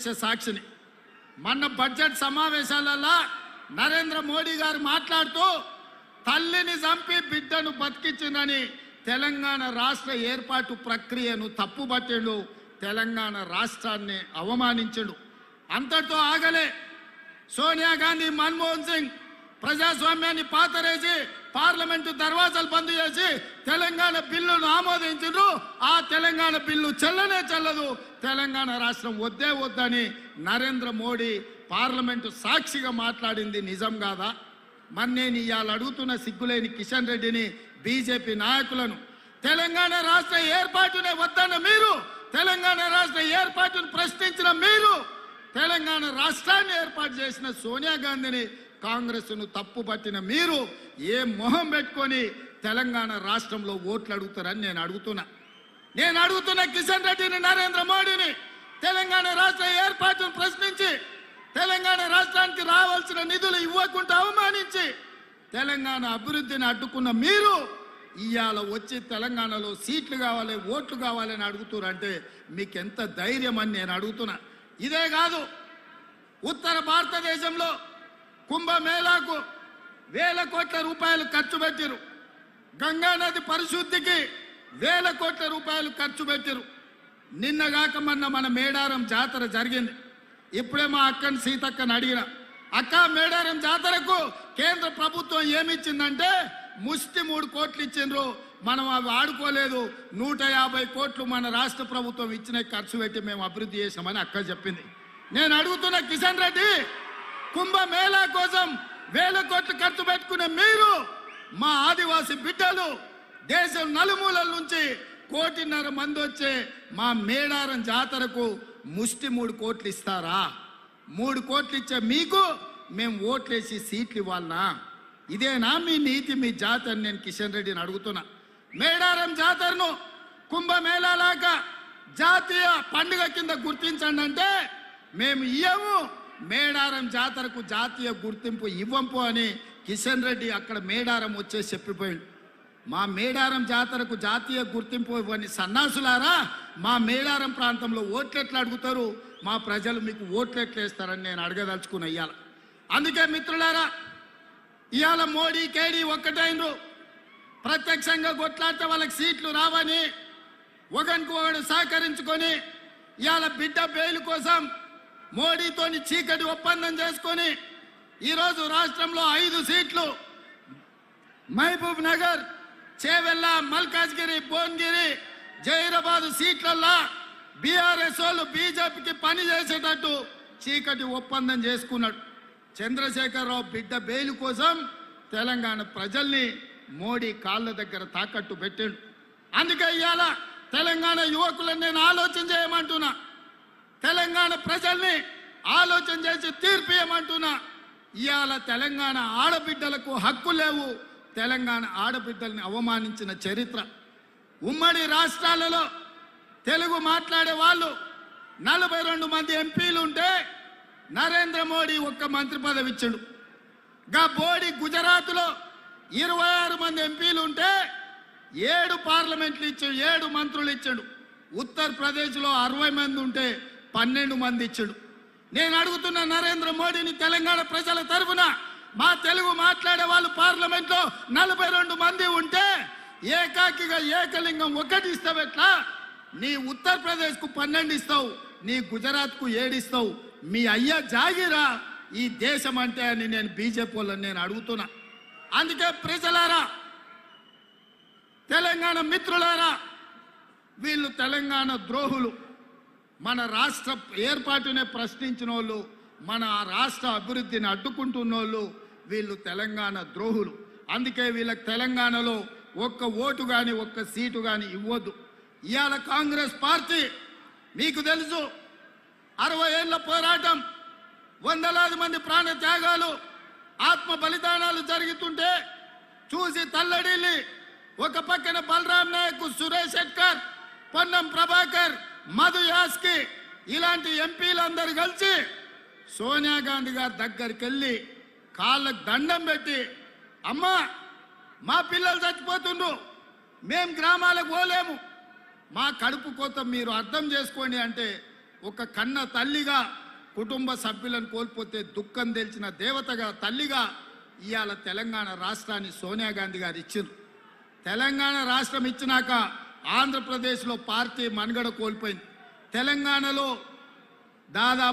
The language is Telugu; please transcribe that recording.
చేసే సాక్షిని. మొన్న బడ్జెట్ సమావేశాలలో నరేంద్ర మోడీ గారు మాట్లాడుతూ తల్లిని చంపి బిడ్డను బతికించిందని తెలంగాణ రాష్ట్ర ఏర్పాటు ప్రక్రియను తప్పుబట్టిండు తెలంగాణ రాష్ట్రాన్ని అవమానించడు. అంతటితో ఆగలే. సోనియా గాంధీ మన్మోహన్ సింగ్ ప్రజాస్వామ్యాన్ని పాతరేసి పార్లమెంటు దర్వాజాలు బంద్ చేసి తెలంగాణ బిల్లును ఆమోదించారు ఆ తెలంగాణ బిల్లు చెల్లనే చెల్లదు. తెలంగాణ రాష్ట్రం వద్దే వద్దని నరేంద్ర మోడీ పార్లమెంటు సాక్షిగా మాట్లాడింది నిజం కాదా? మరి నేను ఇవాళ అడుగుతున్న సిగ్గులేని కిషన్ రెడ్డిని బీజేపీ నాయకులను తెలంగాణ రాష్ట్ర ఏర్పాటునే వద్దన్న మీరు తెలంగాణ రాష్ట్ర ఏర్పాటును ప్రశ్నించిన మీరు తెలంగాణ రాష్ట్రాన్ని ఏర్పాటు చేసిన సోనియా గాంధీని కాంగ్రెస్ను తప్పు పట్టిన మీరు ఏ మొహం పెట్టుకొని తెలంగాణ రాష్ట్రంలో ఓట్లు అడుగుతారని నేను అడుగుతున్నా. నేను అడుగుతున్న కిషన్ రెడ్డిని నరేంద్ర మోడీని తెలంగాణ రాష్ట్ర ఏర్పాటును ప్రశ్నించి తెలంగాణ రాష్ట్రానికి రావాల్సిన నిధులు ఇవ్వకుండా అవమానించి తెలంగాణ అభివృద్ధిని అడ్డుకున్న మీరు ఇవాళ వచ్చి తెలంగాణలో సీట్లు కావాలి ఓట్లు కావాలి అని అడుగుతున్నారంటే మీకు ఎంత ధైర్యం అని నేను అడుగుతున్నా. ఇదే కాదు ఉత్తర భారతదేశంలో కుంభమేళాకు వేల కోట్ల రూపాయలు ఖర్చు పెట్టిరు. గంగా నది పరిశుద్ధికి వేల కోట్ల రూపాయలు ఖర్చు పెట్టిరు. నిన్నగాక మొన్న మన మేడారం జాతర జరిగింది. ఇప్పుడే మా అక్కని సీతక్కని అడిగిన అక్క మేడారం జాతరకు కేంద్ర ప్రభుత్వం ఏమిచ్చిందంటే ముష్టి మూడు కోట్లు ఇచ్చిండ్రు. మనం అవి ఆడుకోలేదు. నూట యాభై కోట్లు మన రాష్ట్ర ప్రభుత్వం ఇచ్చిన ఖర్చు పెట్టి మేము అభివృద్ధి చేసామని అక్క చెప్పింది. నేను అడుగుతున్న కిషన్ రెడ్డి కుంభమేళా కోసం వేల కోట్లు ఖర్చు పెట్టుకునే మీరు మా ఆదివాసి బిడ్డలు దేశం నలుమూలల నుంచి కోటిన్నర మంది వచ్చే మా మేడారం జాతరకు ముష్టి మూడు కోట్లు ఇస్తారా? మూడు కోట్లు ఇచ్చే మీకు మేము ఓట్లేసి సీట్లు ఇవ్వాలనా? ఇదేనా మీ నీతి మీ జాతర నేను కిషన్ రెడ్డిని అడుగుతున్నా. మేడారం జాతరను కుంభమేళాలాగా జాతీయ పండుగ కింద గుర్తించండి అంటే మేము ఇయ్యము. మేడారం జాతరకు జాతీయ గుర్తింపు ఇవ్వంపు అని కిషన్ రెడ్డి అక్కడ మేడారం వచ్చేసి చెప్పిపోయింది మా మేడారం జాతరకు జాతీయ గుర్తింపు ఇవ్వని సన్నాసులారా మా మేడారం ప్రాంతంలో ఓట్లెట్లు అడుగుతారు మా ప్రజలు మీకు ఓట్లెట్లు వేస్తారని నేను అడగదలుచుకున్న ఇయ్యాల. అందుకే మిత్రులారా ఇవాళ మోడీ కేడీ ఒక్కటైనరు ప్రత్యక్షంగా కొట్లాడితే వాళ్ళకి సీట్లు రావని ఒకరికి ఒకడు సహకరించుకొని ఇవాళ బిడ్డ బెయిల్ కోసం మోడీతోని చీకటి ఒప్పందం చేసుకొని ఈరోజు రాష్ట్రంలో ఐదు సీట్లు. మహబూబ్ నగర్ చేవెళ్ళ మల్కాజ్గిరి భువనగిరి జైరాబాద్ సీట్లల్లో బీఆర్ఎస్ వాళ్ళు బీజేపీకి పని చేసేటట్టు చీకటి ఒప్పందం చేసుకున్నాడు. చంద్రశేఖరరావు బిడ్డ బెయిల్ కోసం తెలంగాణ ప్రజల్ని మోడీ కాళ్ళ దగ్గర తాకట్టు పెట్టాడు. అందుకే ఇవాళ తెలంగాణ యువకులను నేను ఆలోచన చేయమంటున్నా. తెలంగాణ ప్రజల్ని ఆలోచన చేసి తీర్పు ఇవ్వమంటున్నా ఇవాళ తెలంగాణ ఆడబిడ్డలకు హక్కు లేవు. తెలంగాణ ఆడబిడ్డల్ని అవమానించిన చరిత్ర. ఉమ్మడి రాష్ట్రాలలో తెలుగు మాట్లాడే వాళ్ళు నలభై రెండు మంది ఎంపీలు ఉంటే నరేంద్ర మోడీ ఒక్క మంత్రి పదవి ఇచ్చాడు గా బోడి గుజరాత్లో ఇరవై ఆరు మంది ఎంపీలు ఉంటే ఏడు పార్లమెంట్లు ఇచ్చాడు ఏడు మంత్రులు ఇచ్చాడు. ఉత్తరప్రదేశ్లో అరవై మంది ఉంటే పన్నెండు మంది ఇచ్చాడు. నేను అడుగుతున్న నరేంద్ర మోడీని తెలంగాణ ప్రజల తరఫున మా తెలుగు మాట్లాడే వాళ్ళు పార్లమెంట్లో నలభై రెండు మంది ఉంటే ఏకాకిగా ఏకలింగం ఒకటి ఇస్తావు ఎట్లా? నీ ఉత్తరప్రదేశ్కు పన్నెండు ఇస్తావు నీ గుజరాత్కు ఏడిస్తావు మీ అయ్య జాగిరా ఈ దేశం అంటే అని నేను బీజేపీ వాళ్ళని నేను అడుగుతున్నా. అందుకే ప్రజలారా తెలంగాణ మిత్రులారా వీళ్ళు తెలంగాణ ద్రోహులు. మన రాష్ట్ర ఏర్పాటునే ప్రశ్నించిన వాళ్ళు మన రాష్ట్ర అభివృద్ధిని అడ్డుకుంటున్న వాళ్ళు వీళ్ళు తెలంగాణ ద్రోహులు. అందుకే వీళ్ళకి తెలంగాణలో ఒక్క ఓటు కానీ ఒక్క సీటు కానీ ఇవ్వద్దు. ఇవాళ కాంగ్రెస్ పార్టీ మీకు తెలుసు అరవై ఏళ్ళ పోరాటం వందలాది మంది ప్రాణ త్యాగాలు ఆత్మ బలిదానాలు జరుగుతుంటే చూసి తల్లడిల్లి. ఒక పక్కన బలరాం నాయక్ సురేష్ శెట్కర్ పొన్నం ప్రభాకర్ మధు యాస్కి ఇలాంటి ఎంపీలందరూ కలిసి సోనియా గాంధీ గారి దగ్గరికి వెళ్ళి కాళ్ళకు దండం పెట్టి అమ్మా మా పిల్లలు చచ్చిపోతుండ్రు. మేం గ్రామాలకు పోలేము. మా కడుపు కోత మీరు అర్థం చేసుకోండి అంటే ఒక కన్న తల్లిగా కుటుంబ సభ్యులను కోల్పోతే దుఃఖం తెలిసిన దేవతగా తల్లిగా ఇవాళ తెలంగాణ రాష్ట్రాన్ని సోనియా గాంధీ గారు ఇచ్చిండ్రు. తెలంగాణ రాష్ట్రం ఇచ్చినాక ఆంధ్రప్రదేశ్లో పార్టీ మనుగడ కోల్పోయింది. తెలంగాణలో దాదాపు